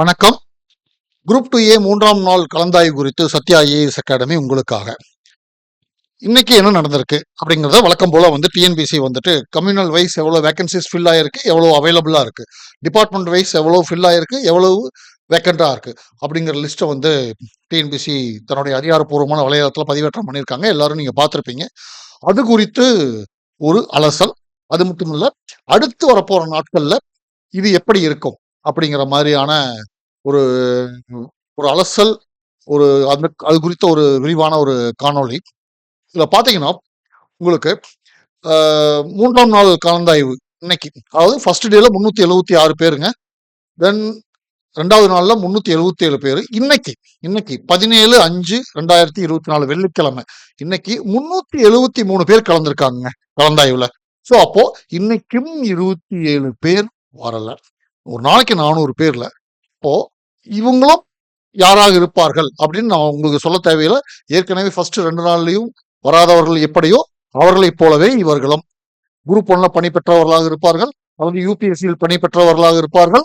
வணக்கம். Group two ஏ மூன்றாம் நாள் கலந்தாய்வு குறித்து சத்யா ஏஎஸ் அகாடமி உங்களுக்காக. இன்னைக்கு என்ன நடந்திருக்கு அப்படிங்கிறத வழக்கம் போல வந்து டிஎன்பிசி வந்துட்டு கம்யூனல் வைஸ் எவ்வளோ வேகன்சிஸ் ஃபில் ஆயிருக்கு எவ்வளோ அவைலபிளாக இருக்கு டிபார்ட்மெண்ட் வைஸ் எவ்வளோ ஃபில் ஆயிருக்கு எவ்வளவு வேக்கண்டாக இருக்கு அப்படிங்கிற லிஸ்ட்டை வந்து டிஎன்பிசி தன்னுடைய அதிகாரப்பூர்வமான வலைதளத்தில் பதிவேற்றம் பண்ணியிருக்காங்க. எல்லாரும் நீங்கள் பார்த்துருப்பீங்க. அது குறித்து ஒரு அலசல் அது மட்டும் இல்லை அடுத்து வரப்போகிற நாட்களில் இது எப்படி இருக்கும்? அப்படிங்கிற மாதிரியான ஒரு ஒரு அலசல் ஒரு அந்த அது குறித்த ஒரு விரிவான ஒரு காணொளி. இதில் பார்த்தீங்கன்னா உங்களுக்கு மூன்றாம் நாள் கலந்தாய்வு இன்னைக்கு. அதாவது ஃபர்ஸ்ட் டேல முந்நூற்றி எழுபத்தி ஆறு பேருங்க. தென் ரெண்டாவது நாளில் முந்நூற்றி எழுபத்தி ஏழு பேர். இன்னைக்கு இன்னைக்கு பதினேழு அஞ்சு ரெண்டாயிரத்தி இருபத்தி நாலு வெள்ளிக்கிழமை. இன்னைக்கு முந்நூற்றி எழுபத்தி மூணு பேர் கலந்துருக்காங்க கலந்தாய்வில். ஸோ அப்போ இன்னைக்கும் இருபத்தி ஏழு பேர் வரல. ஒரு நாளைக்கு நானூறு பேர்ல. இப்போ இவங்களும் யாராக இருப்பார்கள் அப்படின்னு நான் உங்களுக்கு சொல்ல தேவையில்லை. ஏற்கனவே ஃபர்ஸ்ட் ரெண்டு நாள்லையும் வராதவர்கள் எப்படியோ அவர்களைப் போலவே இவர்களும். குரூப் ஒன்ல பணி பெற்றவர்களாக இருப்பார்கள். அல்லது யூபிஎஸ்சியில் பணி பெற்றவர்களாக இருப்பார்கள்.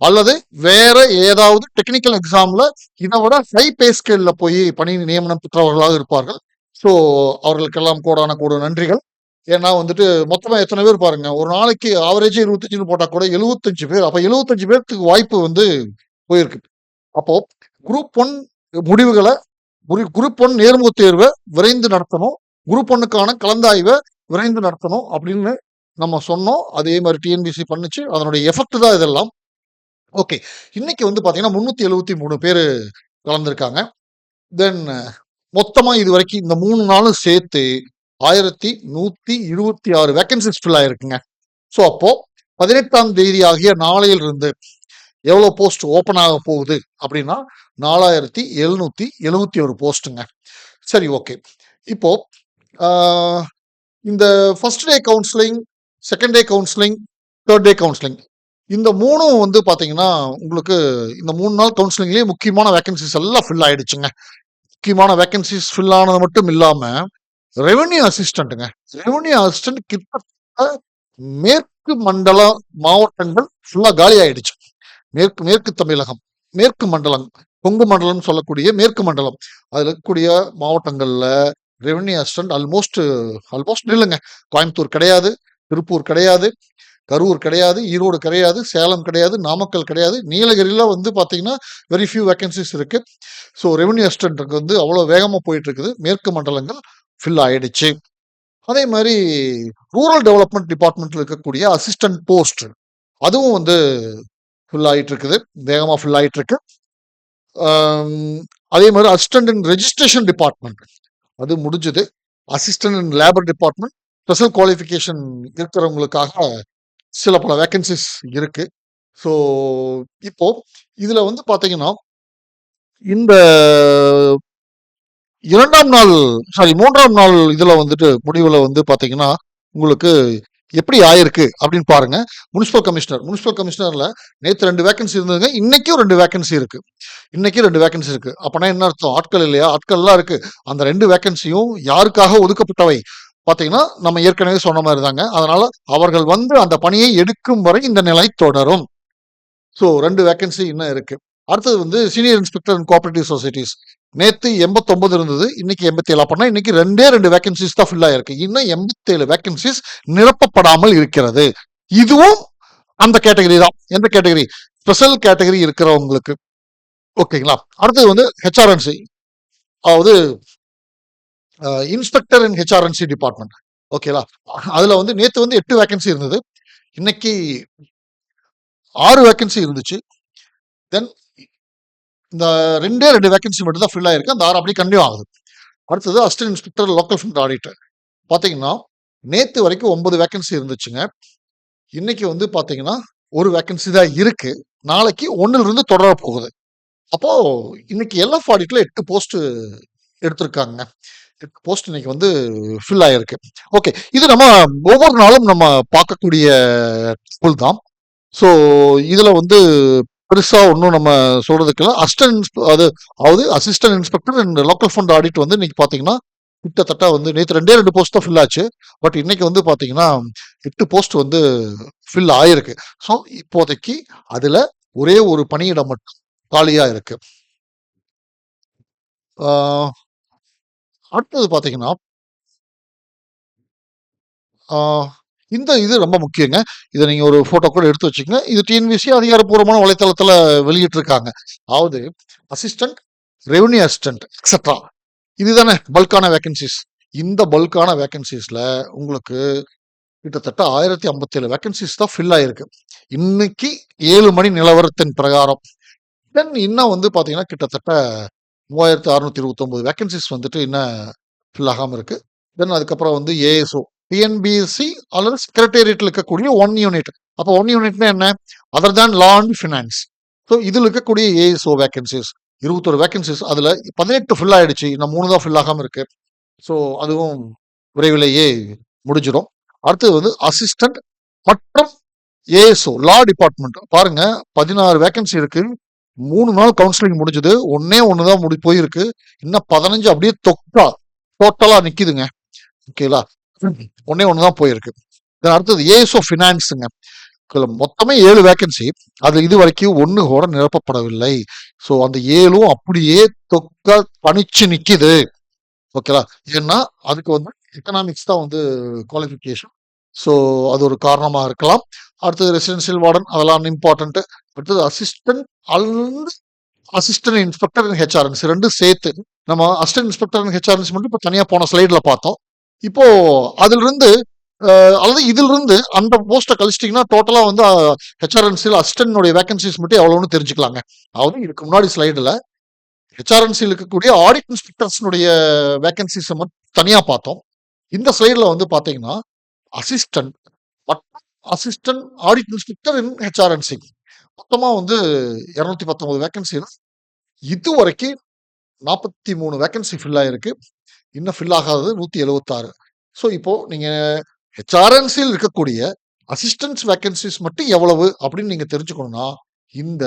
அல்லது வேற ஏதாவது டெக்னிக்கல் எக்ஸாம்ல இதை விட ஹை பே ஸ்கேல்ல போய் பணி நியமனம் பெற்றவர்களாக இருப்பார்கள். ஸோ அவர்களுக்கெல்லாம் கூடான கூட நன்றிகள். ஏன்னா வந்துட்டு மொத்தமாக எத்தனை பேர் பாருங்க ஒரு நாளைக்கு ஆவரேஜ் இருபத்தஞ்சுன்னு போட்டால் கூட எழுபத்தஞ்சு பேர் அப்போ எழுபத்தஞ்சு பேர்த்துக்கு வாய்ப்பு வந்து போயிருக்கு. அப்போ குரூப் ஒன் முடிவுகளை குரூப் ஒன் நேர்முக தேர்வை விரைந்து நடத்தணும் குரூப் ஒன்னுக்கான கலந்தாய்வை விரைந்து நடத்தணும் அப்படின்னு நம்ம சொன்னோம். அதே மாதிரி டிஎன்பிசி பண்ணுச்சு. அதனுடைய எஃபெக்ட் தான் இதெல்லாம். ஓகே இன்னைக்கு வந்து பார்த்தீங்கன்னா முந்நூற்றி எழுபத்தி மூணு பேர் கலந்துருக்காங்க. தென் மொத்தமாக இது வரைக்கும் இந்த மூணு நாளும் சேர்த்து ஆயிரத்தி நூத்தி இருபத்தி ஆறு வேக்கன்சிஸ் ஃபில் ஆயிருக்குங்க. ஸோ அப்போ பதினெட்டாம் தேதி ஆகிய நாளையிலிருந்து எவ்வளோ போஸ்ட் ஓப்பன் ஆக போகுது அப்படின்னா நாலாயிரத்தி எழுநூத்தி எழுபத்தி ஒரு போஸ்ட்டுங்க சரி ஓகே இப்போ இந்த first day counselling second day counselling third day counselling இந்த மூணும் வந்து பார்த்தீங்கன்னா உங்களுக்கு இந்த மூணு நாள் கவுன்சிலிங்லேயே முக்கியமான வேக்கன்சிஸ் எல்லாம் ஃபில் ஆயிடுச்சுங்க. முக்கியமான வேக்கன்சிஸ் ஃபில் ஆனது மட்டும் இல்லாமல் ரெவென்யூ அசிஸ்டண்ட்டுங்க ரெவென்யூ அசிஸ்டன்ட் கிட்டத்தட்ட மேற்கு மண்டல மாவட்டங்கள் ஃபுல்லாக காலி ஆயிடுச்சு. மேற்கு மேற்கு தமிழகம் மேற்கு மண்டலம் கொங்கு மண்டலம் சொல்லக்கூடிய மேற்கு மண்டலம். அதில் இருக்கக்கூடிய மாவட்டங்களில் ரெவென்யூ அசிஸ்டன்ட் ஆல்மோஸ்ட் ஆல்மோஸ்ட் இல்லைங்க. கோயம்புத்தூர் கிடையாது திருப்பூர் கிடையாது கரூர் கிடையாது ஈரோடு கிடையாது சேலம் கிடையாது நாமக்கல் கிடையாது. நீலகிரியில் வந்து பார்த்தீங்கன்னா வெரி ஃபியூ வேகன்சிஸ் இருக்குது ஸோ ரெவென்யூ அசிஸ்டன்ட்க்கு வந்து அவ்வளோ வேகமாக போயிட்டு இருக்குது. மேற்கு மண்டலங்கள் ஃபில் ஆயிடுச்சு. அதே மாதிரி ரூரல் டெவலப்மெண்ட் டிபார்ட்மெண்ட்ல இருக்கக்கூடிய அசிஸ்டன்ட் போஸ்ட் அதுவும் வந்து ஃபில் ஆகிட்டு இருக்குது வேகமாக ஃபில் ஆகிட்டு இருக்கு அதே மாதிரி அசிஸ்டன்ட் இன் ரெஜிஸ்ட்ரேஷன் டிபார்ட்மெண்ட் அது முடிஞ்சது. Assistant in labour department special qualification இருக்கிறவங்களுக்காக சில பல வேக்கன்சிஸ் இருக்கு. ஸோ இப்போ இதில் வந்து பார்த்தீங்கன்னா இந்த இரண்டாம் நாள் சாரி மூன்றாம் நாள் இதில் வந்துட்டு முடிவில் வந்து பார்த்தீங்கன்னா உங்களுக்கு எப்படி ஆயிருக்கு அப்படின்னு பாருங்க. முனிசிபல் கமிஷனர் முனிசிபல் கமிஷனரில் நேற்று ரெண்டு வேகன்சி இருந்ததுங்க இன்னைக்கும் ரெண்டு வேகன்சி இருக்கு. இன்னைக்கும் ரெண்டு வேகன்சி இருக்கு. அப்போனா என்ன அர்த்தம்? ஆட்கள் இல்லையா? ஆட்கள்லாம் இருக்குது இருக்கு. அந்த ரெண்டு வேகன்சியும் யாருக்காக ஒதுக்கப்பட்டவை? பார்த்தீங்கன்னா நம்ம ஏற்கனவே சொன்ன மாதிரி தாங்க. அதனால அவர்கள் வந்து அந்த பணியை எடுக்கும் வரை இந்த நிலை தொடரும். ஸோ ரெண்டு வேகன்சி இன்னும் இருக்கு. அடுத்தது வந்து senior inspector and cooperative societies நேற்று எண்பத்தொம்பது இருந்தது இன்னைக்கு எண்பத்தி ஏழு அப்படின்னா இன்னைக்கு ரெண்டே ரெண்டு வேகன்சிஸ் தான் ஃபில் ஆயிருக்கு. இன்னும் எண்பத்தேழு வேகன்சிஸ் நிரப்பப்படாமல் இருக்கிறது. இதுவும் அந்த கேட்டகரி தான். எந்த கேட்டகரி ஸ்பெஷல் கேட்டகரி இருக்கிறவங்களுக்கு. ஓகேங்களா அடுத்தது வந்து ஹெச்ஆர்என்சி அதாவது இன்ஸ்பெக்டர் இன் ஹெச்ஆர்என்சி டிபார்ட்மெண்ட் ஓகேங்களா அதில் வந்து நேற்று வந்து எட்டு வேகன்சி இருந்தது. இன்னைக்கு ஆறு வேகன்சி இருந்துச்சு. தென் இந்த ரெண்டே ரெண்டு வேகன்சி மட்டும் தான் ஃபில் ஆயிருக்கு. அந்த ஆறு அப்படியே கண்டினியூ ஆகுது. அடுத்தது assistant inspector local fund auditor பார்த்தீங்கன்னா நேற்று வரைக்கும் ஒன்பது வேகன்சி இருந்துச்சுங்க. இன்னைக்கு வந்து பார்த்தீங்கன்னா ஒரு வேக்கன்சி தான் இருக்கு. நாளைக்கு ஒண்ணுல தொடர போகுது. அப்போ இன்னைக்கு எல்எஃப் ஆடிட்டில் எட்டு போஸ்ட் எடுத்திருக்காங்க. எட்டு போஸ்ட் இன்னைக்கு வந்து ஃபில் ஆயிருக்கு. ஓகே இது நம்ம ஒவ்வொரு நாளும் நம்ம பார்க்கக்கூடிய ஸ்கூல் தான். ஸோ இதில் வந்து பெருசா ஒன்றும் நம்ம சொல்றதுக்கு இல்லை. அசிஸ்டன்ட் அது அதாவது assistant inspector and local fund audit வந்து இன்னைக்கு பாத்தீங்கன்னா கிட்டத்தட்ட வந்து நேற்று ரெண்டே ரெண்டு போஸ்ட் தான் ஃபில் ஆச்சு. பட் இன்னைக்கு வந்து பாத்தீங்கன்னா எட்டு போஸ்ட் வந்து ஃபில் ஆயிருக்கு. ஸோ இப்போதைக்கு அதுல ஒரே ஒரு பணியிடம் மட்டும் காலியா இருக்கு. அடுத்தது பார்த்தீங்கன்னா இந்த இது ரொம்ப முக்கியங்க. இதை நீங்கள் ஒரு ஃபோட்டோ கூட எடுத்து வச்சுக்கோங்க இது டிஎன்பிசி அதிகாரப்பூர்வமான வலைத்தளத்தில் வெளியிட்டிருக்காங்க. அதாவது அசிஸ்டன்ட், ரெவன்யூ அசிஸ்டன்ட் எக்ஸெட்ரா. இதுதானே பல்க்கான வேகன்சிஸ் இந்த பல்க்கான வேகன்சிஸில் உங்களுக்கு கிட்டத்தட்ட ஆயிரத்தி ஐம்பத்தேழு வேகன்சிஸ் தான் ஃபில் ஆகிருக்கு இன்னைக்கு ஏழு மணி நிலவரத்தின் பிரகாரம். தென் இன்னும் வந்து பார்த்தீங்கன்னா, கிட்டத்தட்ட 3629 வேக்கன்ஸீஸ் வந்துட்டு இன்னும் ஃபில் ஆகாமல் இருக்குது தென் அதுக்கப்புறம் வந்து ஏஎஸ்ஓ, டிஎன்பிஎஸ்சி அல்லது செக்ரட்டேரியட்டில் இருக்கக்கூடிய ஒன் யூனிட். அப்போ ஒன் யூனிட்னா என்ன? Other than law and finance. So இதில் இருக்கக்கூடிய ஏஎஸ்ஓ வேகன்சிஸ் இருபத்தொரு வேகன்சிஸ் அதில் பதினெட்டு ஃபில் ஆகிடுச்சு இன்னும் மூணு தான் ஃபில் ஆகாமல் இருக்கு. ஸோ அதுவும் விரைவிலேயே முடிஞ்சிடும் அடுத்தது வந்து அசிஸ்டன்ட் மற்றும் ஏஎஸ்ஓ லா டிபார்ட்மெண்ட். பாருங்க பதினாறு வேகன்சி இருக்கு. மூணு நாள் கவுன்சிலிங் முடிஞ்சது. ஒன்னே ஒன்று தான் முடி போயிருக்கு. இன்னும் 15 அப்படியே தொக்கா டோட்டலாக நிற்கிதுங்க ஓகேங்களா? ஒன்னே ஒண்ணு தான் போயிருக்கு. அடுத்தது ஏஎஸ்ஓ ஃபினான்ஸ்ங்க. இதுல மொத்தமே ஏழு வேக்கன்சி. அது இது வரைக்கும் ஒண்ணு கூட நிரப்பப்படவில்லை. ஸோ அந்த ஏழும் அப்படியே தொக்க பணிச்சு நிக்குது. ஓகேவா? ஏன்னா அதுக்கு வந்து எக்கனாமிக்ஸ் தான் வந்து குவாலிஃபிகேஷன். ஸோ அது ஒரு காரணமா இருக்கலாம். அடுத்தது ரெசிடென்ஷியல் வார்டன் அதெல்லாம் இம்பார்ட்டன்ட்டு அடுத்தது assistant and assistant inspector and HRNC ரெண்டும் சேர்த்து. நம்ம அசிஸ்டன்ட் இன்ஸ்பெக்டர் அண்ட் ஹெச்ஆர்என்சி மட்டும் இப்போ தனியாக போன ஸ்லைடில் பார்த்தோம். இப்போ அதிலிருந்து அல்லது இதிலிருந்து அந்த போஸ்ட்டை கழிச்சிட்டிங்கன்னா டோட்டலாக வந்து ஹெச்ஆர்என்சியில் அசிஸ்டன்டோடைய வேகன்சிஸ் மட்டும் எவ்வளோன்னு தெரிஞ்சுக்கலாங்க. அதாவது இதுக்கு முன்னாடி ஸ்லைடில் ஹெச்ஆர்என்சியில் இருக்கக்கூடிய ஆடிட் இன்ஸ்பெக்டர்ஸ்னுடைய வேகன்சிஸை மட்டும் தனியாக பார்த்தோம். இந்த ஸ்லைடில் வந்து பார்த்தீங்கன்னா, அசிஸ்டன்ட் மற்றும் assistant audit inspector in HRNC. மொத்தமாக வந்து இரநூத்தி பத்தொம்பது வேகன்சியில் இது வரைக்கும் நாற்பத்தி மூணு வேகன்சி ஃபில் ஆகிருக்கு இன்னும் ஃபில் ஆகாதது 176. ஸோ இப்போது நீங்கள் ஹெச்ஆர்என்சியில் இருக்கக்கூடிய அசிஸ்டன்ஸ் வேக்கன்சிஸ் மட்டும் எவ்வளவு அப்படின்னு நீங்கள் தெரிஞ்சுக்கணும்னா, இந்த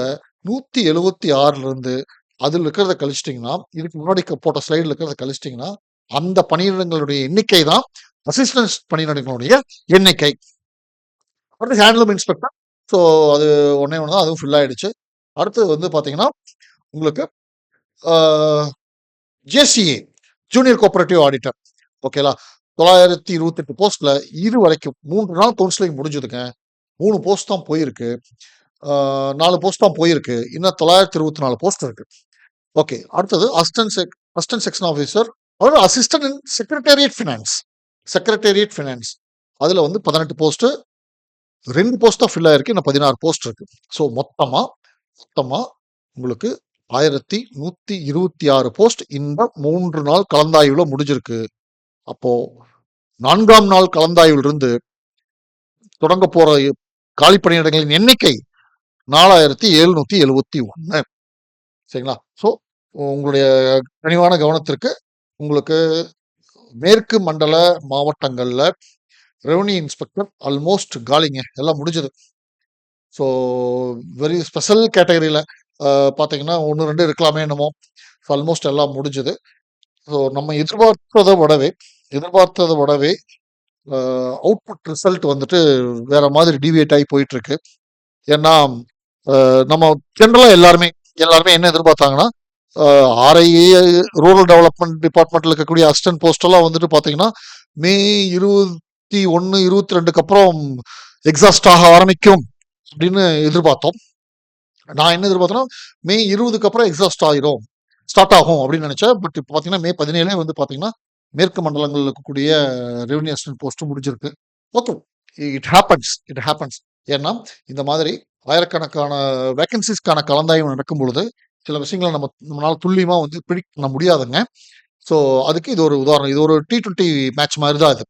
நூற்றி எழுபத்தி ஆறுலேருந்து அதில் இருக்கிறத கழிச்சிட்டிங்கன்னா இதுக்கு முன்னாடி போட்ட ஸ்லைடில் இருக்கிறத கழிச்சிட்டிங்கன்னா அந்த பணியிடங்களுடைய எண்ணிக்கை தான் அசிஸ்டன்ஸ் பணியிடங்களுடைய எண்ணிக்கை. அடுத்து ஹேண்ட்லூம் இன்ஸ்பெக்டர். ஸோ அது ஒன்றே ஒன்று தான். அதுவும் ஃபில் ஆகிடுச்சு அடுத்தது வந்து பார்த்தீங்கன்னா, உங்களுக்கு ஜேசிஏ ஜூனியர் கோஆபரேட்டிவ் ஆடிட்டர். ஓகேங்களா? 928 போஸ்ட்ல இதுவரைக்கும் 3 நாள் கவுன்சிலிங் முடிஞ்சதுங்க. மூணு போஸ்ட் தான் போயிருக்கு. நாலு போஸ்ட் தான் போயிருக்கு. இன்னும் 924 போஸ்ட் இருக்கு. ஓகே. அடுத்தது assistant sec assistant section officer அதாவது assistant in secretariat finance. Secretariat finance. அதில் வந்து பதினெட்டு போஸ்ட்டு ரெண்டு போஸ்ட் தான் ஃபில் ஆயிருக்கு. இன்னும் 16 போஸ்ட் இருக்கு. ஸோ மொத்தமாக மொத்தமாக உங்களுக்கு 1126 போஸ்ட் இந்த மூன்று நாள் கலந்தாய்வுல முடிஞ்சிருக்கு. அப்போ நான்காம் நாள் கலந்தாய்விலிருந்து தொடங்கப் போற காலி பணியிடங்களின் எண்ணிக்கை 4771. சரிங்களா? ஸோ உங்களுடைய கனிவான கவனத்திற்கு உங்களுக்கு மேற்கு மண்டல மாவட்டங்கள்ல ரெவன்யூ இன்ஸ்பெக்டர் ஆல்மோஸ்ட் காலிங்க. எல்லாம் முடிஞ்சது. ஸோ வெரி ஸ்பெஷல் கேட்டகரியில் பார்த்தீங்கன்னா 1, 2 இருக்கலாமே என்னமோ. ஸோ ஆல்மோஸ்ட் எல்லாம் முடிஞ்சது. ஸோ நம்ம எதிர்பார்த்ததை விடவே எதிர்பார்த்ததை விடவே அவுட்புட் ரிசல்ட் வந்துட்டு வேற மாதிரி டிவியேட் ஆகி போயிட்டுருக்கு. ஏன்னா, நம்ம ஜென்ரலாக எல்லாருமே எல்லாருமே என்ன எதிர்பார்த்தாங்கன்னா, ஆர்ஐஏ ரூரல் டெவலப்மெண்ட் டிபார்ட்மென்ட்ல இருக்கக்கூடிய அசிஸ்டன்ட் போஸ்டெல்லாம் வந்துட்டு பார்த்தீங்கன்னா, மே 21, 22க்கு அப்புறம் எக்ஸாஸ்ட் ஆக ஆரம்பிக்கும் அப்படின்னு எதிர்பார்த்தோம். நான் என்ன எதிர்பார்த்தேன்னா, மே 20க்கு அப்புறம் எக்ஸாஸ்ட் ஆகிரும் ஸ்டார்ட் ஆகும் அப்படின்னு நினைச்சேன். பட் இப்போ பார்த்தீங்கன்னா, மே 17 வந்து பார்த்தீங்கன்னா, மேற்கு மண்டலங்களில் இருக்கக்கூடிய ரெவன்யூ அசிஸ்டன்ட் போஸ்ட் முடிஞ்சிருக்கு. Okay. It happens it happens. ஏன்னா, இந்த மாதிரி ஆயிரக்கணக்கான வேக்கன்சிஸ்க்கான கலந்தாய்வு நடக்கும் பொழுது, சில விஷயங்கள நம்ம நம்மளால் துல்லியமாக வந்து பிடிக்க பண்ண முடியாதுங்க. ஸோ அதுக்கு இது ஒரு உதாரணம். இது ஒரு T20 மேட்ச் மாதிரி தான் இது.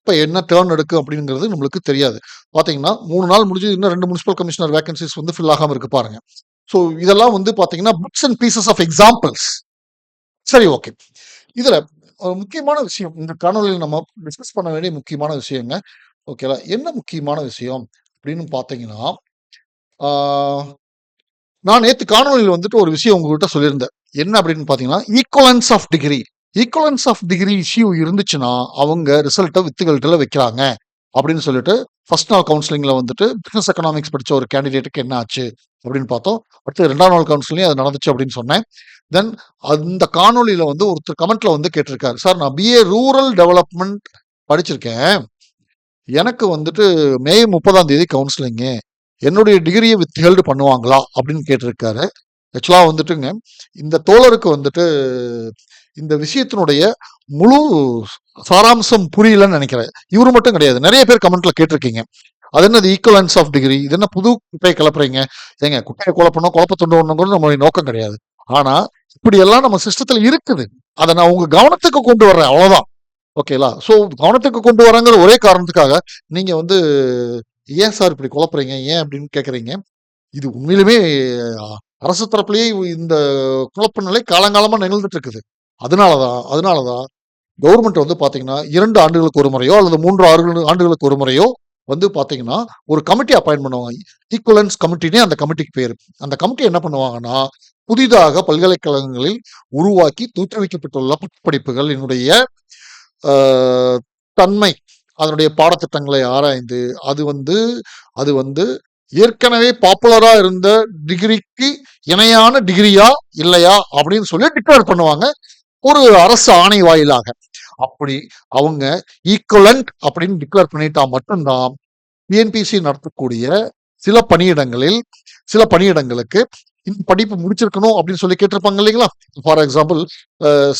இப்போ என்ன டேர்ன் எடுக்கும் அப்படிங்கிறது நம்மளுக்கு தெரியாது. பார்த்தீங்கன்னா, மூணு நாள் முடிஞ்சு இன்னும் ரெண்டு முனிசிபல் கமிஷனர் வேகன்சிஸ் வந்து ஃபில் ஆகாமல் இருக்கு பாருங்க. ஸோ இதெல்லாம் வந்து பார்த்தீங்கன்னா, bits and pieces of examples. சரி ஓகே. இதில் ஒரு முக்கியமான விஷயம் இந்த காணொலியில் நம்ம டிஸ்கஸ் பண்ண வேண்டிய முக்கியமான விஷயங்க. ஓகேவா? என்ன முக்கியமான விஷயம் அப்படின்னு பார்த்தீங்கன்னா, நான் நேற்று காணொலியில் வந்துட்டு ஒரு விஷயம் உங்ககிட்ட சொல்லியிருந்தேன். என்ன அப்படின்னு பார்த்தீங்கன்னா, equivalence of degree. Equivalence of degree issue இருந்துச்சுன்னா, அவங்க ரிசல்ட்டை வித்துகள்ட்டல வைக்கிறாங்க. அப்படின்னு சொல்லிட்டு, ஃபர்ஸ்ட் நாள் கவுன்சிலிங்கில் வந்துட்டு பிசினஸ் எக்கனாமிக்ஸ் படித்த ஒரு கேண்டிடேட்டுக்கு என்ன ஆச்சு? அப்படின்னு பார்த்தோம். அடுத்து ரெண்டாம் நாள் கவுன்சிலிங் அது நடந்துச்சு அப்படின்னு சொன்னேன். தென் அந்த காணொலியில் வந்து ஒருத்தர் கமெண்ட்ல வந்து கேட்டிருக்காரு. சார் நான் பிஏ ரூரல் டெவலப்மெண்ட் படிச்சிருக்கேன். எனக்கு வந்துட்டு மே 30ஆம் தேதி கவுன்சிலிங்கு. என்னுடைய டிகிரியை வித் ஹெல்டு பண்ணுவாங்களா? அப்படின்னு கேட்டிருக்காரு. ஆக்சுவலாக வந்துட்டுங்க, இந்த தோழருக்கு வந்துட்டு இந்த விஷயத்தினுடைய முழு சாராம்சம் புரியலன்னு நினைக்கிறேன் இவரு மட்டும் கிடையாது. நிறைய பேர் கமெண்ட்ல கேட்டிருக்கீங்க. அது என்னது ஈக்குவலன்ஸ் ஆஃப் டிகிரி? இது என்ன புது குட்டையை கிளப்புறீங்க? ஏங்க குட்டையை குழப்பணும், குழப்ப ஒண்ணுங்கிறது நம்மளுடைய நோக்கம் கிடையாது. ஆனா, இப்படியெல்லாம் நம்ம சிஸ்டத்துல இருக்குது. அதை நான் உங்க கவனத்துக்கு கொண்டு வர்றேன். அவ்வளோதான். ஓகேங்களா? ஸோ கவனத்துக்கு கொண்டு வரங்கிற ஒரே காரணத்துக்காக, நீங்க வந்து ஏன் சார் இப்படி குழப்புறீங்க? ஏன் அப்படின்னு கேட்குறீங்க இது உண்மையிலுமே அரசு தரப்புலேயே இந்த குழப்ப நிலை காலங்காலமா நிகழ்ந்துட்டு இருக்குது. அதனால தான் அதனால தான் கவர்மெண்ட் வந்து பார்த்தீங்கன்னா, இரண்டு ஆண்டுகளுக்கு ஒரு முறையோ அல்லது மூன்று ஆறு ஆண்டுகளுக்கு ஒரு முறையோ வந்து பார்த்தீங்கன்னா, ஒரு கமிட்டி அப்பாயிண்ட் பண்ணுவாங்க. ஈக்குவலன்ஸ் கமிட்டினே அந்த கமிட்டிக்கு பேர் அந்த கமிட்டி என்ன பண்ணுவாங்கன்னா, புதிதாக பல்கலைக்கழகங்களில் உருவாக்கி தோற்றுவிக்கப்பட்டுள்ள பட்டப்படிப்புகளினுடைய என்னுடைய தன்மை, அதனுடைய பாடத்திட்டங்களை ஆராய்ந்து, அது வந்து அது வந்து ஏற்கனவே பாப்புலரா இருந்த டிகிரிக்கு இணையான டிகிரியா? இல்லையா? அப்படின்னு சொல்லி டிக்ளேர் பண்ணுவாங்க. ஒரு அரசு ஆணை வாயிலாக. அப்படி அவங்க ஈக்குவலண்ட் அப்படின்னு டிக்ளேர் பண்ணிட்டா மட்டும்தான் டிஎன்பிசி நடத்தக்கூடிய சில பணியிடங்களில் சில பணியிடங்களுக்கு இந்த படிப்பு முடிச்சிருக்கணும் அப்படின்னு சொல்லி கேட்டிருப்பாங்க இல்லைங்களா? ஃபார் எக்ஸாம்பிள்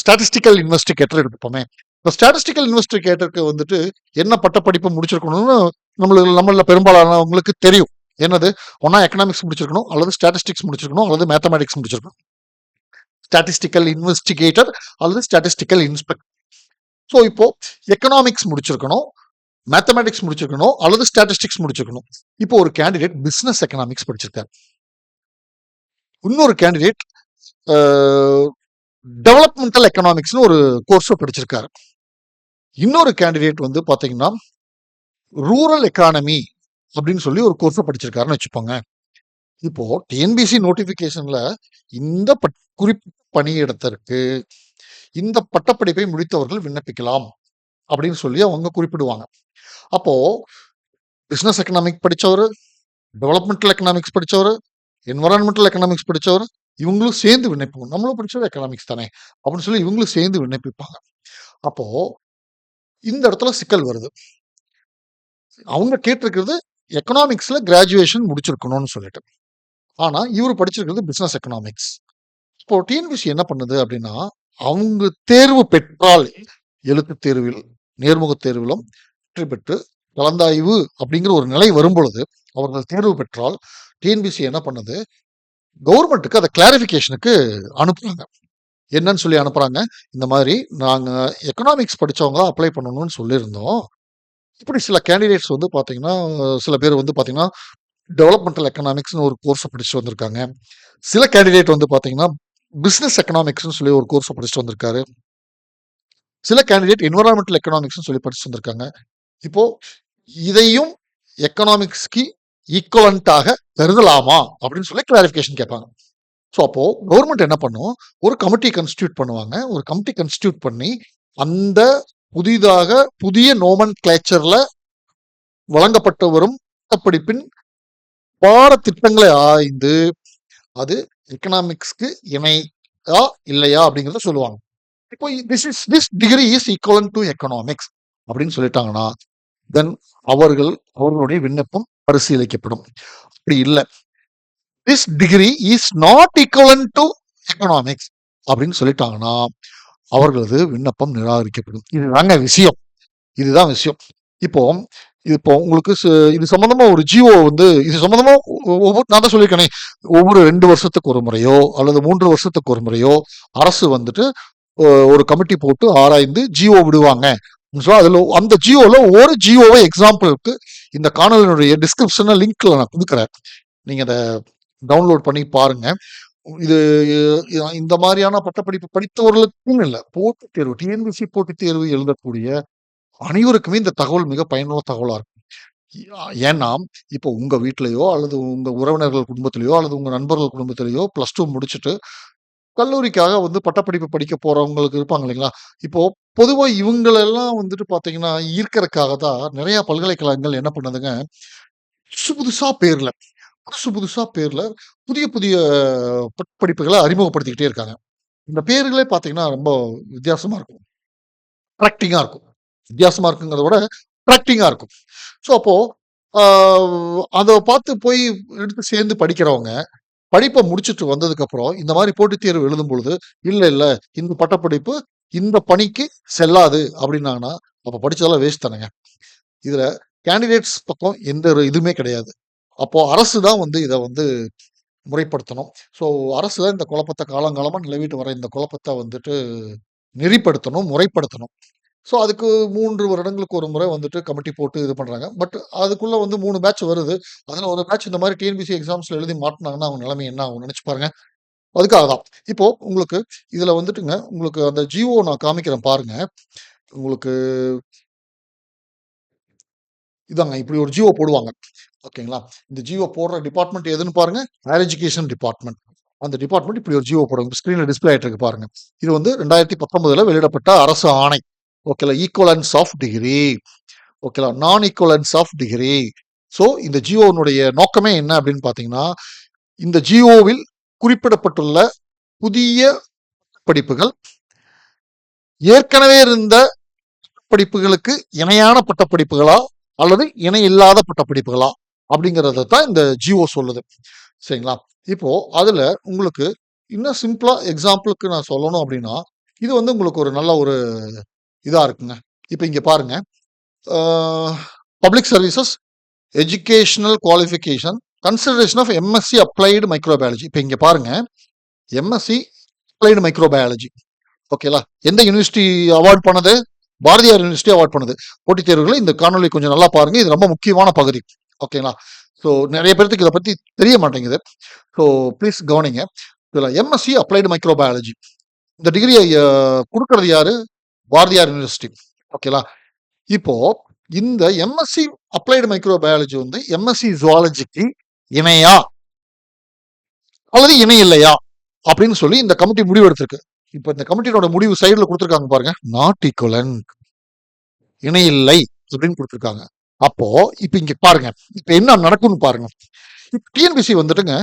ஸ்டாட்டிஸ்டிக்கல் இன்வெஸ்டிகேட்டர் எடுத்துப்போமே. இப்ப ஸ்டாட்டிஸ்டிக்கல் இன்வெஸ்டிகேட்டருக்கு வந்துட்டு என்ன பட்டப்படிப்பு முடிச்சிருக்கணும்னு நம்மள பெரும்பாலானவங்களுக்கு தெரியும். என்னது? ஒன்னா எக்கனாமிக்ஸ் முடிச்சிருக்கணும், அல்லது ஸ்டாட்டிஸ்டிக்ஸ் முடிச்சிருக்கணும், அல்லது மேத்தமேட்டிக்ஸ் முடிச்சிருக்கணும். ஸ்டாட்டிஸ்டிக்கல் இன்வெஸ்டிகேட்டர் அல்லது ஸ்டாட்டிஸ்டிக்கல் இன்ஸ்பெக்டர். ஸோ இப்போ எக்கனாமிக்ஸ் முடிச்சிருக்கணும், மேத்தமேட்டிக்ஸ் முடிச்சிருக்கணும், அல்லது ஸ்டாட்டிஸ்டிக்ஸ் முடிச்சிருக்கணும். இப்போ ஒரு கேண்டிடேட் பிஸ்னஸ் எக்கனாமிக்ஸ் படிச்சிருக்காரு. இன்னொரு கேண்டிடேட் டெவலப்மெண்டல் எக்கனாமிக்ஸ்னு ஒரு கோர்ஸை படிச்சிருக்காரு. இன்னொரு கேண்டிடேட் வந்து பார்த்தீங்கன்னா, ரூரல் எக்கானமி அப்படின்னு சொல்லி ஒரு கோர்ஸை படிச்சிருக்காருன்னு வச்சுக்கோங்க. இப்போ டிஎன்பிசி நோட்டிபிகேஷன்ல இந்த பட் பணியிடத்திற்கு இந்த பட்டப்படிப்பை முடித்தவர்கள் விண்ணப்பிக்கலாம் அப்படின்னு சொல்லி அவங்க குறிப்பிடுவாங்க. அப்போ பிஸ்னஸ் எக்கனாமிக் படித்தவர் டெவலப்மெண்டல் எக்கனாமிக்ஸ் படித்தவர் என்வரான்மெண்டல் எக்கனாமிக்ஸ் படித்தவர் இவங்களும் சேர்ந்து விண்ணப்பிப்போம் நம்மளும் படித்தவர் எக்கனாமிக்ஸ் தானே! அப்படின்னு சொல்லி இவங்களும் சேர்ந்து விண்ணப்பிப்பாங்க. அப்போ இந்த இடத்துல சிக்கல் வருது. அவங்க கேட்டிருக்கிறது எக்கனாமிக்ஸ்ல கிராஜுவேஷன் முடிச்சிருக்கணும்னு சொல்லிட்டு. ஆனா, இவர் படிச்சிருக்கிறது பிசினஸ் எக்கனாமிக்ஸ். இப்போ டிஎன்பிசி என்ன பண்ணுது அப்படின்னா, அவங்க தேர்வு பெற்றால் எழுத்துத் தேர்வில், நேர்முகத் தேர்விலும் வெற்றி பெற்று கலந்தாய்வு அப்படிங்கிற ஒரு நிலை வரும்பொழுது, அவர்கள் தேர்வு பெற்றால் டிஎன்பிசி என்ன பண்ணுது, கவர்மெண்ட்டுக்கு அதை கிளாரிஃபிகேஷனுக்கு அனுப்புறாங்க. என்னன்னு சொல்லி அனுப்புறாங்க. இந்த மாதிரி நாங்கள் எக்கனாமிக்ஸ் படித்தவங்க அப்ளை பண்ணணும்னு சொல்லியிருந்தோம். இப்படி சில கேண்டிடேட்ஸ் வந்து பார்த்தீங்கன்னா, சில பேர் வந்து பார்த்தீங்கன்னா, டெவலப்மெண்டல் எக்கனாமிக்ஸ்னு ஒரு கோர்ஸை படிச்சு வந்திருக்காங்க. சில கேண்டிடேட் வந்து பார்த்தீங்கன்னா, பிஸ்னஸ் எக்கனாமிக்ஸ்னு சொல்லி ஒரு கோர்ஸை படிச்சுட்டு வந்திருக்காரு. சில கேண்டிடேட் என்வரான்மெண்டல் எக்கனாமிக்ஸ்னு சொல்லி படிச்சுட்டு வந்திருக்காங்க. இப்போ இதையும் எக்கனாமிக்ஸ்க்கு ஈக்குவலண்ட்டாக கருதலாமா? அப்படின்னு சொல்லி கிளாரிஃபிகேஷன் கேட்பாங்க. ஸோ அப்போ கவர்மெண்ட் என்ன பண்ணும், ஒரு கமிட்டி கன்ஸ்டியூட் பண்ணுவாங்க. ஒரு கமிட்டி கன்ஸ்டியூட் பண்ணி, அந்த புதிதாக புதிய நோமன்கிளேச்சர்ல வழங்கப்பட்டு வரும் பட்டப்படிப்பின் பாடத்திட்டங்களை ஆய்ந்து அது எக்கனாமிக்ஸ்க்கு இணையா? இல்லையா? அப்படிங்கிறத சொல்லுவாங்க. இப்போ this is this degree is equivalent to economics அப்படின்னு சொல்லிட்டாங்கன்னா, தென் அவர்கள் அவர்களுடைய விண்ணப்பம் பரிசீலிக்கப்படும். அப்படி இல்ல. This degree is not equivalent to economics அப்படின்னு சொல்லிட்டாங்கன்னா, அவர்களது விண்ணப்பம் நிராகரிக்கப்படும். இதுதாங்க விஷயம். இதுதான் விஷயம். இப்போ இப்போ உங்களுக்கு ச இது சம்மந்தமா ஒரு ஜிஓ வந்து இது சம்மந்தமா ஒவ்வொரு நான் தான் சொல்லியிருக்கேனே, ஒவ்வொரு ரெண்டு வருஷத்துக்கு ஒரு முறையோ, அல்லது மூன்று வருஷத்துக்கு ஒரு முறையோ, அரசு வந்துட்டு ஒரு கமிட்டி போட்டு ஆராய்ந்து ஜிஓ விடுவாங்க. ஸோ அதில் அந்த ஜியோவில் ஒரு ஜியோவை எக்ஸாம்பிளுக்கு இந்த காணொலியினுடைய டிஸ்கிரிப்ஷனை லிங்க்ல நான் கொடுக்குறேன் நீங்க அதை டவுன்லோட் பண்ணி பாருங்க. இது இந்த மாதிரியான பட்டப்படிப்பு படித்தவர்களுக்கும் இல்லை போட்டித் தேர்வு டிஎன்பிஎஸ்சி போட்டித் தேர்வு எழுதக்கூடிய அனைவருக்குமே இந்த தகவல் மிக பயனுள்ள தகவலாக இருக்கும். ஏன்னா, இப்போ உங்க வீட்லயோ, அல்லது உங்க உறவினர்கள் குடும்பத்திலயோ, அல்லது உங்க நண்பர்கள் குடும்பத்திலயோ பிளஸ் டூ முடிச்சுட்டு, கல்லூரிக்காக வந்து பட்டப்படிப்பு படிக்க போறவங்களுக்கு இருப்பாங்க இல்லைங்களா? இப்போ பொதுவா இவங்களெல்லாம் வந்துட்டு பார்த்தீங்கன்னா, ஈர்க்கறக்காக தான் நிறையா பல்கலைக்கழகங்கள் என்ன பண்ணுதுங்க, புதுசு புதுசா பேர்ல புதுசு புதுசா பேர்ல புதிய புதிய பட் அறிமுகப்படுத்திக்கிட்டே இருக்காங்க. இந்த பேர்களே பார்த்தீங்கன்னா, ரொம்ப வித்தியாசமா இருக்கும். அட்ராக்டிங்கா இருக்கும். வித்தியாசமா இருக்குங்கிறத விட அட்ராக்டிங்கா இருக்கும். ஸோ அப்போ அதை பார்த்து போய் எடுத்து சேர்ந்து படிக்கிறவங்க, படிப்பை முடிச்சுட்டு வந்ததுக்கப்புறம், இந்த மாதிரி போட்டித் தேர்வு எழுதும் பொழுது, இல்ல இல்லை இந்த பட்டப்படிப்பு இந்த பணிக்கு செல்லாது அப்படின்னாங்கன்னா அப்போ படிச்சதெல்லாம் வேஸ்ட் தானேங்க. இதுல கேண்டிடேட்ஸ் பக்கம் எந்த ஒரு இதுவுமே கிடையாது. அப்போ அரசு தான் வந்து இதை வந்து முறைப்படுத்தணும். ஸோ அரசு தான் இந்த குழப்பத்தை காலங்காலமாக நிலவிட்டு வர இந்த குழப்பத்தை வந்துட்டு நெறிப்படுத்தணும், முறைப்படுத்தணும். ஸோ அதுக்கு மூன்று வருடங்களுக்கு ஒரு முறை வந்துட்டு கமிட்டி போட்டு இது பண்ணுறாங்க பட் அதுக்குள்ளே வந்து மூணு பேட்ச் வருது. அதில் ஒரு பேட்ச் இந்த மாதிரி டிஎன்பிசி எக்ஸாம்ஸில் எழுதி மாட்டினாங்கன்னா அவங்க நிலைமை என்ன ஆகும் நினச்சி பாருங்க. அதுக்காக தான். இப்போது உங்களுக்கு இதில் வந்துட்டுங்க, உங்களுக்கு அந்த ஜிஓ நான் காமிக்கிறேன் பாருங்க. உங்களுக்கு இதாங்க இப்படி ஒரு ஜிஓ போடுவாங்க. ஓகேங்களா? இந்த ஜிஓ போடுற டிபார்ட்மெண்ட் எதுன்னு பாருங்க. Higher education department. அந்த டிபார்ட்மெண்ட் இப்படி ஒரு ஜிஓ போடுவாங்க. ஸ்க்ரீனில் டிஸ்பிளே ஆகிட்டு இருக்கு பாருங்க. இது வந்து 2019ல வெளியிடப்பட்ட அரசு ஆணை. ஓகேல. Equivalence of degree. ஓகேலா. நான் ஈக்குவலன்ஸ் ஆஃப் டிகிரி. ஸோ இந்த ஜியோனுடைய நோக்கமே என்ன அப்படின்னு பார்த்தீங்கன்னா, இந்த ஜியோவில் குறிப்பிடப்பட்டுள்ள புதிய படிப்புகள் ஏற்கனவே இருந்த படிப்புகளுக்கு இணையான பட்டப்படிப்புகளா? அல்லது இணை இல்லாத பட்டப்படிப்புகளா? அப்படிங்கிறத தான் இந்த ஜியோ சொல்லுது. சரிங்களா? இப்போ அதுல உங்களுக்கு இன்னும் சிம்பிளா எக்ஸாம்பிளுக்கு நான் சொல்லணும் அப்படின்னா, இது வந்து உங்களுக்கு ஒரு நல்ல ஒரு இதாக இருக்குங்க. இப்போ இங்கே பாருங்க. Public services educational qualification consideration of MSc applied microbiology. இப்போ இங்கே பாருங்க. MSc applied microbiology. ஓகேலா. எந்த யூனிவர்சிட்டி அவார்ட் பண்ணது? பாரதியார் யூனிவர்சிட்டி அவார்ட் பண்ணுது. போட்டித் தேர்வுகளை இந்த காணொளி கொஞ்சம் நல்லா பாருங்க. இது ரொம்ப முக்கியமான பகுதி. ஓகேங்களா? ஸோ நிறைய பேர்த்துக்கு இதை பற்றி தெரிய மாட்டேங்குது. ஸோ ப்ளீஸ் கவனிங்க. இதில் எம்எஸ்சி அப்ளைடு மைக்ரோபயாலஜி. இந்த டிகிரியை கொடுக்கறது யாரு? பாரதியார் யூனிவர்சிட்டி. ஓகேலா? இப்போ இந்த எம்எஸ்சி அப்ளைடு மைக்ரோபயாலஜி வந்து எம்எஸ்சி ஜுவாலஜிக்கு இணையா? அல்லது இணை இல்லையா? அப்படின்னு சொல்லி இந்த கமிட்டி முடிவு எடுத்திருக்கு. இப்ப இந்த கமிட்டியோட முடிவு சைடுல கொடுத்துருக்காங்க பாருங்க. Not equivalent. இணை இல்லை அப்படின்னு கொடுத்துருக்காங்க அப்போ இப்ப இங்க பாருங்க. இப்ப என்ன நடக்கும்னு பாருங்க. டிஎன்பிசி வந்துட்டுங்க,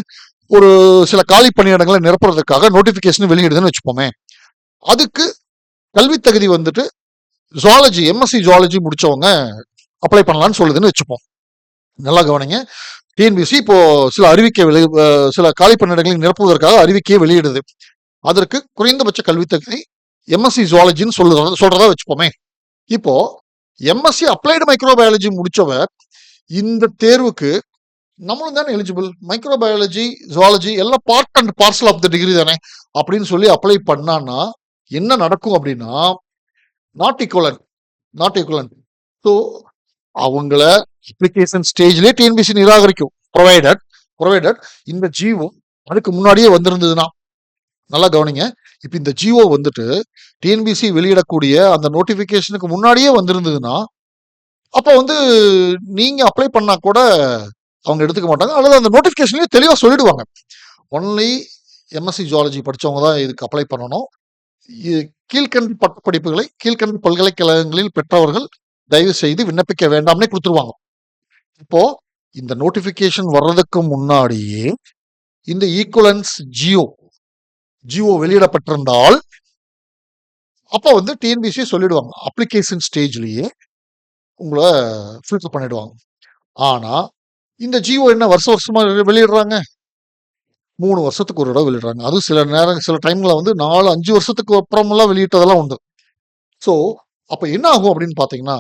ஒரு சில காலி பணியிடங்களை நிரப்புறதுக்காக நோட்டிஃபிகேஷன் வெளியிடுதுன்னு வச்சுப்போமே. அதுக்கு கல்வி தகுதி வந்துட்டு ஜுவாலஜி எம்எஸ்சி ஜுவாலஜி முடிச்சவங்க அப்ளை பண்ணலான்னு சொல்லுதுன்னு வச்சுப்போம். நல்லா கவனிங்க. டிஎன்பிசி இப்போ சில அறிவிக்கை வெளி சில காலி பணியிடங்களை நிரப்புவதற்காக அறிவிக்கையை வெளியிடுது. அதற்கு குறைந்தபட்ச கல்வி தகுதி எம்எஸ்சி ஜுவாலஜின்னு சொல்லுறத சொல்றதா வச்சுப்போமே. இப்போ எம்எஸ்சி அப்ளைடு மைக்ரோபயாலஜி முடிச்சவ இந்த தேர்வுக்கு நம்மளும் தானே எலிஜிபிள். மைக்ரோபயாலஜி, ஜுவாலஜி எல்லாம் part and parcel of the degree தானே. அப்படின்னு சொல்லி அப்ளை பண்ணான்னா, என்ன நடக்கும் அப்படின்னா, not equivalent not equivalent so அவங்கள அப்ளிகேஷன் ஸ்டேஜ்லேயே டிஎன்பிசி நிராகரிக்கும். ப்ரொவைடட் ப்ரொவைடட் இந்த ஜிஓ அதுக்கு முன்னாடியே வந்திருந்ததுன்னா. நல்லா கவனிங்க. இப்போ இந்த ஜிஓ வந்துட்டு டிஎன்பிசி வெளியிடக்கூடிய அந்த நோட்டிஃபிகேஷனுக்கு முன்னாடியே வந்திருந்ததுன்னா, அப்போ வந்து நீங்கள் அப்ளை பண்ணால் கூட அவங்க எடுத்துக்க மாட்டாங்க. அல்லது அந்த நோட்டிஃபிகேஷன்லேயே தெளிவாக சொல்லிடுவாங்க. ஒன்லி எம்எஸ்சி ஜுவாலஜி படிச்சவங்க தான் இதுக்கு அப்ளை பண்ணணும். இ பட்டப்படிப்புகளை கீழ்க்கண்ட பல்கலைக்கழகங்களில் பெற்றவர்கள் தயவு செய்து விண்ணப்பிக்க வேண்டாம்னே கொடுத்துருவாங்க இப்போ இந்த நோட்டிஃபிகேஷன் வர்றதுக்கு முன்னாடியே இந்த ஈக்குவலன்ஸ் ஜியோ ஜியோ வெளியிடப்பட்டிருந்தால் அப்போ வந்து டிஎன்பிசி சொல்லிடுவாங்க. அப்ளிகேஷன் ஸ்டேஜ்லேயே உங்களை ஃபில்டர் பண்ணிடுவாங்க. ஆனால் இந்த ஜியோ என்ன வருஷம் வருஷமாக வெளியிடுறாங்க? மூணு வருஷத்துக்கு ஒரு தடவை வெளியிடுறாங்க. அதுவும் சில நேரம் சில டைம்ல வந்து 4, 5 வருஷத்துக்கு அப்புறமெல்லாம் வெளியிட்டதெல்லாம் உண்டு. ஸோ அப்போ என்ன ஆகும் அப்படின்னு பார்த்தீங்கன்னா,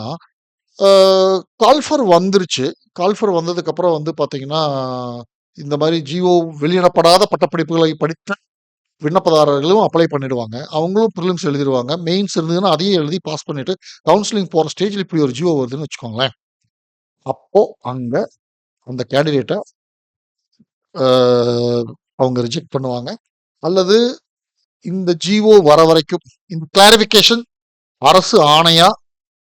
கால்ஃபர் வந்துருச்சு. கால்ஃபர் வந்ததுக்கப்புறம் வந்து பார்த்தீங்கன்னா, இந்த மாதிரி ஜியோ வெளியிடப்படாத பட்டப்படிப்புகளை படித்த விண்ணப்பதாரர்களும் அப்ளை பண்ணிடுவாங்க. அவங்களும் ப்ரிலிம்ஸ் எழுதிடுவாங்க மெயின்ஸ் இருந்ததுன்னா அதையும் எழுதி பாஸ் பண்ணிட்டு, கவுன்சிலிங் போகிற ஸ்டேஜில் இப்படி ஒரு ஜியோ வருதுன்னு வச்சுக்கோங்களேன். அப்போ அங்கே அந்த கேண்டிடேட்டை அவங்க ரிஜெக்ட் பண்ணுவாங்க. அல்லது இந்த ஜிஓ வர வரைக்கும் இந்த கிளாரிஃபிகேஷன் அரசு ஆணையா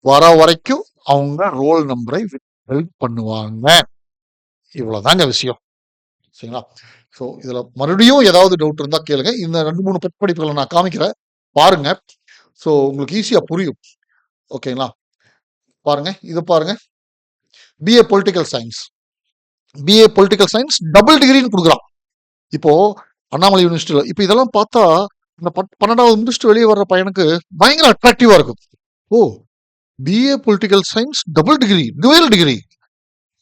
வர வரைக்கும் அவங்க ரோல் நம்பரை ஹெல்ப் பண்ணுவாங்க. இவ்வளோதாங்க விஷயம். சரிங்களா? ஸோ இதுல மறுபடியும் ஏதாவது டவுட் இருந்தா கேளுங்க. இந்த ரெண்டு மூணு படிப்புகளை நான் காமிக்கிறேன். பாருங்க. ஸோ உங்களுக்கு ஈஸியா புரியும். ஓகேங்களா? பாருங்க. இதை பாருங்க. BA political science BA political science double டிகிரின்னு கொடுக்குறான் இப்போ அண்ணாமலை யூனிவர்சிட்டியில் இப்போ இதெல்லாம் பார்த்தா இந்த பத்- பன்னெண்டாவது முடிச்சுட்டு வெளியே வர்ற பையனுக்கு பயங்கர அட்ராக்டிவா இருக்கும். ஓ BA political science double degree dual degree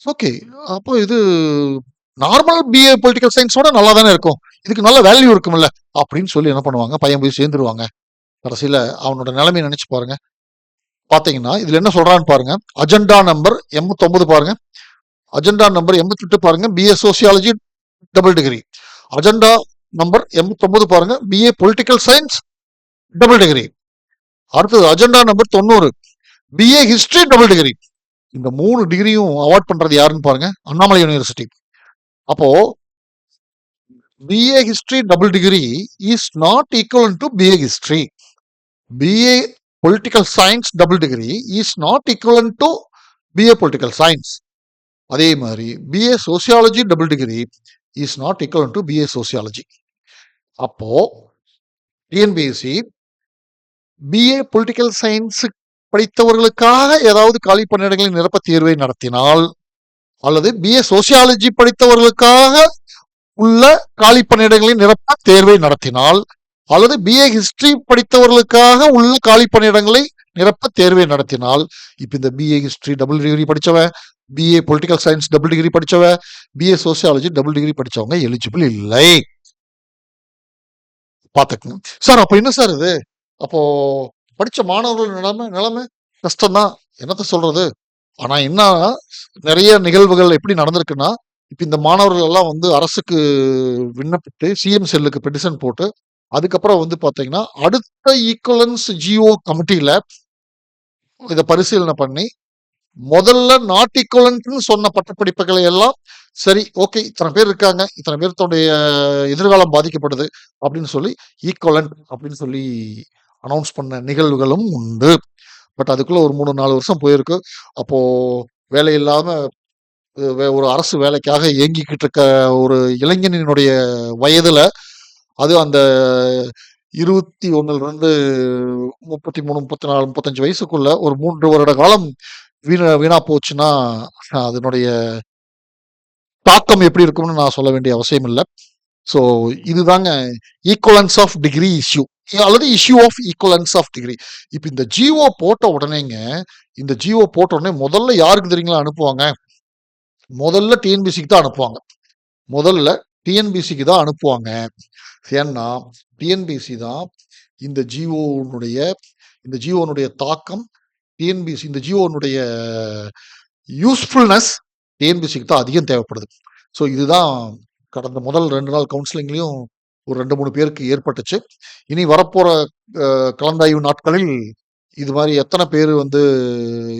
okay அப்போ இது நார்மல் பிஏ பொலிட்டிக்கல் சயின்ஸோட நல்லா தானே இருக்கும். இதுக்கு நல்ல வேல்யூ இருக்கும்ல அப்படின்னு சொல்லி என்ன பண்ணுவாங்க பையன் போய் சேர்ந்துருவாங்க. கடைசியில் அவனோட நிலைமையை நினைச்சு பாருங்க. பார்த்தீங்கன்னா இதில் என்ன சொல்கிறான்னு பாருங்க. அஜெண்டா நம்பர் எண்பத்தொம்பது பாருங்க. அஜெண்டா நம்பர் எண்பத்தெட்டு பாருங்க. BA sociology double degree agenda number எண்பத்தொன்பது பாருங்க. BA political science double degree அடுத்தது அஜெண்டா நம்பர் தொண்ணூறு. பிஏ ஹிஸ்டரி டபுள் டிகிரி இந்த மூணு டிகிரியும் அவார்ட் பண்றது யாருன்னு பாருங்க. அண்ணாமலை யூனிவர்சிட்டி அப்போ BA history double degree is not equal to BA history BA political science double degree is not equal to BA political science அதே மாதிரி BA sociology double degree is not equal to BA sociology அப்போ TNPSC BA political science படித்தவர்களுக்காக ஏதாவது காலி பணியிடங்களை நிரப்ப தேர்வை நடத்தினால் அல்லது பிஏ சோசியாலஜி படித்தவர்களுக்காக உள்ள காலி பணியிடங்களை நிரப்ப தேர்வை நடத்தினால் அல்லது பிஏ ஹிஸ்டரி படித்தவர்களுக்காக உள்ள காலி பணியிடங்களை நிரப்ப தேர்வை நடத்தினால் இப்ப இந்த பிஏ ஹிஸ்டரி டபுள் டிகிரி படித்தவன் BA political science double degree படித்தவ BA sociology double degree படிச்சவங்க எலிஜிபிள் இல்லை. பார்த்துக்கணும். சார் அப்போ என்ன சார் இது? அப்போ படிச்ச மாணவர்கள் நிலைமை நிலைமை கஷ்டம்தான். என்னத்த சொல்றது? ஆனா என்ன நிறைய நிகழ்வுகள் எப்படி நடந்திருக்குன்னா இப்போ இந்த மாணவர்கள் எல்லாம் வந்து அரசுக்கு விண்ணப்பித்து சிஎம் செல்லுக்கு பெட்டிஷன் போட்டு அதுக்கப்புறம் வந்து பார்த்தீங்கன்னா அடுத்த ஈக்குவலன்ஸ் ஜிஓ கமிட்டியில் இதை பரிசீலனை பண்ணி முதல்ல நாட் சொன்ன பட்டப்படிப்புகளை எல்லாம் சரி ஓகே இத்தனை பேர் இருக்காங்க இத்தனை பேர்த்தோடைய எதிர்காலம் பாதிக்கப்படுது அப்படின்னு சொல்லி ஈக்குவலன்ட் அப்படின்னு சொல்லி அனௌன்ஸ் பண்ண நிகழ்வுகளும் உண்டு. பட் அதுக்குள்ள ஒரு மூணு நாலு வருஷம் போயிருக்கு. அப்போ வேலை இல்லாம வே- ஒரு அரசு வேலைக்காக இயங்கிக்கிட்டு இருக்க ஒரு இளைஞனினுடைய வயதுல அது அந்த இருபத்தி ஒன்னுல இருந்து முப்பத்தி மூணு முப்பத்தி நாலு முப்பத்தஞ்சு வயசுக்குள்ள ஒரு மூன்று வருட காலம் வீணா வீணா போச்சுன்னா அதனுடைய தாக்கம் எப்படி இருக்கும்னு நான் சொல்ல வேண்டிய அவசியம் இல்லை. ஸோ இதுதாங்க ஈக்குவலன்ஸ் ஆஃப் டிகிரி இஷ்யூ அல்லது issue of equivalence of degree இப்போ இந்த ஜிஓ போட்ட உடனேங்க இந்த ஜிஓ போட்ட உடனே முதல்ல யாருக்கு தெரியுங்களா அனுப்புவாங்க? முதல்ல டிஎன்பிசிக்கு தான் அனுப்புவாங்க. முதல்ல டிஎன்பிசிக்கு தான் அனுப்புவாங்க. ஏன்னா டிஎன்பிசி தான் இந்த ஜிஓனுடைய இந்த ஜிஓனுடைய தாக்கம் டிஎன்பிசி இந்த ஜியோனுடைய uh, யூஸ்ஃபுல்னஸ் டிஎன்பிசிக்கு தான் அதிகம் தேவைப்படுது. ஸோ இதுதான் கடந்த முதல் ரெண்டு நாள் கவுன்சிலிங்லேயும் ஒரு ரெண்டு மூணு பேருக்கு ஏற்பட்டுச்சு. இனி வரப்போகிற uh, கலந்தாய்வு நாட்களில் இது மாதிரி எத்தனை பேர் வந்து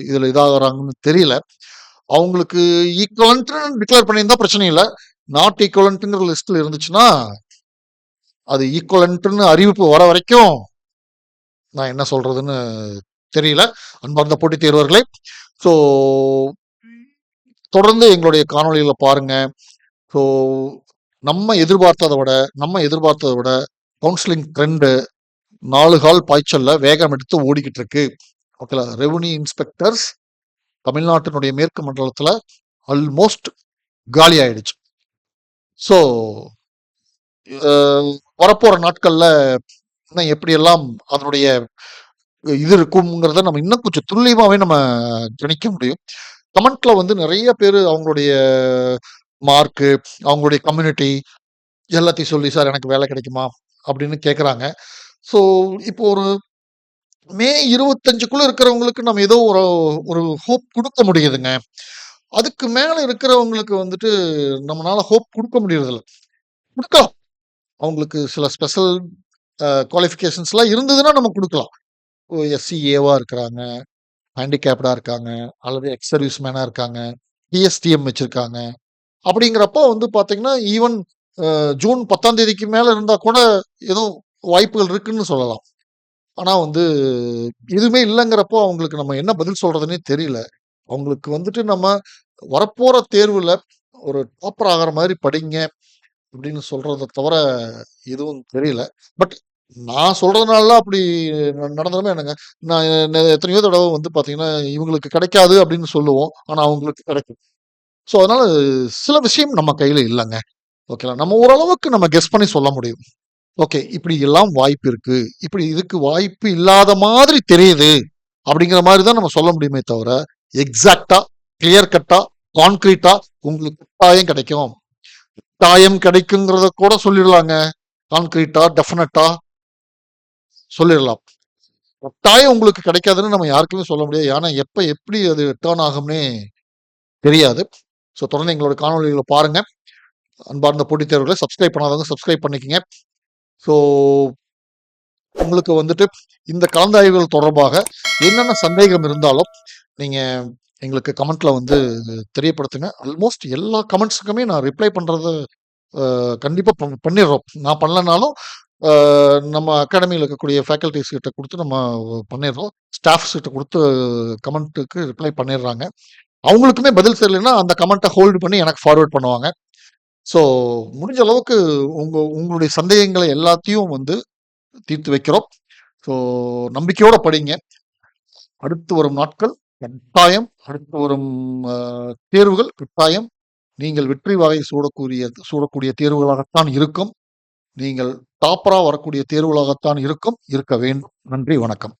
இதில் இதாகிறாங்கன்னு தெரியல. அவங்களுக்கு ஈக்குவலன்ட்னு டிக்ளேர் பண்ணியிருந்தா பிரச்சனை இல்லை. நாட் ஈக்குவலன்ட்டுங்கிற லிஸ்ட்டில் இருந்துச்சுன்னா அது ஈக்குவலன்ட்டுன்னு அறிவிப்பு வர வரைக்கும் நான் என்ன சொல்கிறதுன்னு தெரியல. அன்பார்ந்த போட்டித் தேர்வர்களே ஸோ தொடர்ந்து எங்களுடைய காணொளிகளை பாருங்க. ஸோ நம்ம எதிர்பார்த்ததை விட நம்ம எதிர்பார்த்ததை விட கவுன்சிலிங் ட்ரெண்டு நாலு கால் பாய்ச்சல்ல வேகம் எடுத்து ஓடிக்கிட்டு இருக்கு. ஓகேலா ரெவன்யூ இன்ஸ்பெக்டர்ஸ் தமிழ்நாட்டினுடைய மேற்கு மண்டலத்தில் ஆல்மோஸ்ட் காலி ஆயிடுச்சு ஸோ வரப்போகிற நாட்களில் இன்னும் எப்படியெல்லாம் அதனுடைய இது இருக்குங்கிறத நம்ம இன்னும் கொஞ்சம் துல்லியமாகவே நம்ம கணிக்க முடியும். கமெண்ட்ல வந்து நிறைய பேர் அவங்களுடைய மார்க்கு அவங்களுடைய கம்யூனிட்டி எல்லாத்தையும் சொல்லி சார் எனக்கு வேலை கிடைக்குமா? அப்படின்னு கேட்குறாங்க ஸோ இப்போ ஒரு மே இருபத்தஞ்சுக்குள்ள இருக்கிறவங்களுக்கு நம்ம ஏதோ ஒரு ஒரு ஹோப் கொடுக்க முடியுதுங்க. அதுக்கு மேல இருக்கிறவங்களுக்கு வந்துட்டு நம்மளால ஹோப் கொடுக்க முடியறதில்ல. கொடுக்கலாம். அவங்களுக்கு சில ஸ்பெஷல் குவாலிஃபிகேஷன்ஸ்லாம் இருந்ததுன்னா நம்ம கொடுக்கலாம். எஸ்சிஏவா இருக்கிறாங்க ஹேண்டிகேப்டா இருக்காங்க அல்லது எக்ஸ் சர்வீஸ் மேனா இருக்காங்க டிஎஸ்டிஎம் வச்சிருக்காங்க. அப்படிங்கிறப்போ வந்து பாத்தீங்கன்னா ஈவன் ஜூன் பத்தாம் தேதிக்கு மேல இருந்தா கூட எதுவும் வாய்ப்புகள் இருக்குன்னு சொல்லலாம். ஆனால் வந்து எதுவுமே இல்லைங்கிறப்போ அவங்களுக்கு நம்ம என்ன பதில் சொல்கிறதுனே தெரியல. அவங்களுக்கு வந்துட்டு நம்ம வரப்போகிற தேர்வில் ஒரு டாப்பர் ஆகிற மாதிரி படிங்க அப்படின்னு சொல்கிறத தவிர எதுவும் தெரியல. பட் நான் சொல்றதுனால அப்படி ந- நடந்தாலுமே என்னங்க நான் எ- எத்தனையோ தடவை வந்து பார்த்தீங்கன்னா இவங்களுக்கு கிடைக்காது அப்படின்னு சொல்லுவோம் ஆனா அவங்களுக்கு கிடைக்கும் ஸோ அதனால சில விஷயம் நம்ம கையில இல்லங்க. ஓகேங்களா? நம்ம ஓரளவுக்கு நம்ம கெஸ் பண்ணி சொல்ல முடியும். ஓகே. இப்படி எல்லாம் வாய்ப்பு இருக்கு. இப்படி இதுக்கு வாய்ப்பு இல்லாத மாதிரி தெரியுது. அப்படிங்கிற மாரி தான் நம்ம சொல்ல முடியுமே தவிர, எக்ஸாக்ட்டா, கிளியர் கட்டா, கான்கிரீட்டா உங்களுக்கு கட்டாயம் கிடைக்கும். கட்டாயம் கிடைக்குங்கிறத கூட சொல்லிடலாங்க. கான்கிரீட்டா, டெஃபினட்டா சொல்லிடலாம். கட்டாயம் உங்களுக்கு கிடைக்காதுன்னு நம்ம யாருக்குமே சொல்ல முடியாது. ஏன்னா, எப்போ எப்படி அது டர்ன் ஆகும்னே தெரியாது. ஸோ தொடர்ந்து எங்களோட காணொலிகளை பாருங்கள் அன்பார்ந்த போட்டித் தேர்வுகளை சப்ஸ்கிரைப் பண்ணாதவங்க சப்ஸ்கிரைப் பண்ணிக்கங்க. ஸோ உங்களுக்கு வந்துட்டு இந்த கலந்தாய்வுகள் தொடர்பாக என்னென்ன சந்தேகம் இருந்தாலும், நீங்கள் எங்களுக்கு கமெண்ட்டில் வந்து தெரியப்படுத்துங்க. ஆல்மோஸ்ட் எல்லா கமெண்ட்ஸுக்குமே நான் ரிப்ளை பண்ணுறது கண்டிப்பாக பண்ணிடுறோம் நான் பண்ணலனாலும், நம்ம அகாடமியில் இருக்கக்கூடிய ஃபேக்கல்டிஸ் கிட்ட கொடுத்து நம்ம பண்ணிடுறோம் ஸ்டாஃப்ஸ் கிட்ட கொடுத்து கமெண்ட்டுக்கு ரிப்ளை பண்ணிடுறாங்க அவங்களுக்குமே பதில் தெரியலன்னா, அந்த கமெண்ட்டை ஹோல்டு பண்ணி எனக்கு ஃபார்வர்ட் பண்ணுவாங்க. ஸோ முடிஞ்ச அளவுக்கு உங்கள் உங்களுடைய சந்தேகங்களை எல்லாத்தையும் வந்து தீர்த்து வைக்கிறோம். ஸோ நம்பிக்கையோட படிங்க. அடுத்து வரும் நாட்கள் கட்டாயம் அடுத்து வரும் தேர்வுகள் கட்டாயம் நீங்கள் வெற்றி வகை சூடக்கூடிய சூடக்கூடிய தேர்வுகளாகத்தான் இருக்கும். நீங்கள் டாப்பராக வரக்கூடிய தேர்வுகளாகத்தான் இருக்கும். இருக்க வேண்டும். நன்றி, வணக்கம்.